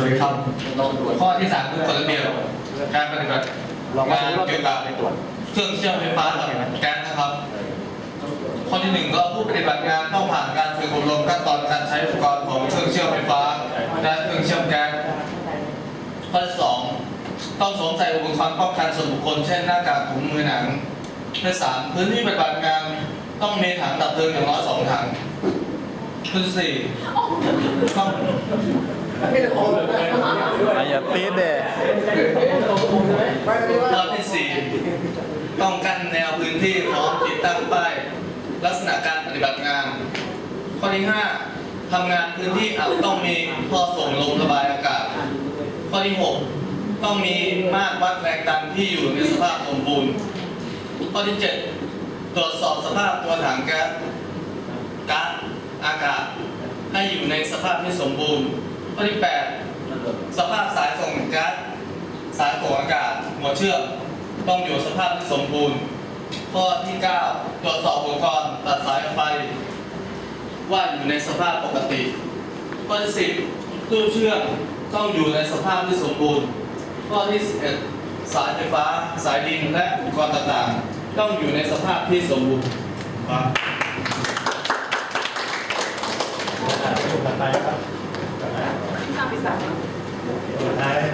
วัสดีครับข้อที่สามคือกฎระเบียบการปฏิบัติงานเกี่ยวกับเครื่องเชื่อมไฟฟ้ากับแก๊สนะครับ ข้อที่หนึ่งก็ผู้ปฏิบัติงานต้องผ่านการฝึกอบรมขั้นตอนการใช้อุปกรณ์ของเครื่องเชื่อมไฟฟ้าและเครื่องเชื่อมแก๊สข้อที่สองต้องสวมใส่อุปกรณ์ป้องกันส่วนบุคคลเช่นหน้ากากถุงมือหนังข้อที่สามพื้นที่ปฏิบัติงานต้องมีถังดับเพลิงอย่างน้อยสองถัง ข้อที่สี่ต้องอะอย่าปี๊ดเด้ข้อที่สี่ต้องกั้นแนวพื้นที่พร้อมติดตั้งป้ายลักษณะการปฏิบัติงาน ข้อที่ห้าทำงานพื้นที่อาจต้องมีท่อส่งลมระบายอากาศ ข้อที่หกต้องมีมาตรวัดแรงดันที่อยู่ในสภาพสมบูรณ์ ข้อที่เจ็ดตรวจสอบสภาพตัวถังแก๊สก๊าซอากาศ ให้อยู่ในส ภาพที่สมบูรณ์ ข้อที่แปดสภาพสายส่งก๊สสายส่งอากาศหัวเชื่อมต้องอยู่สภาพที่สมบูรณ์ ข้อที่ 9 ตรวจสอบอุปกรณ์ตัดสายไฟ ว่าอยู่ในสภาพปกติ ข้อที่ 10 ตู้เชื่อมต้องอยู่ในสภาพที่สมบูรณ์ ข้อที่ 11 สายไฟฟ้า สายดินและอุปกรณ์ต่างๆ ต้องอยู่ในสภาพที่สมบูรณ์ครับ สาง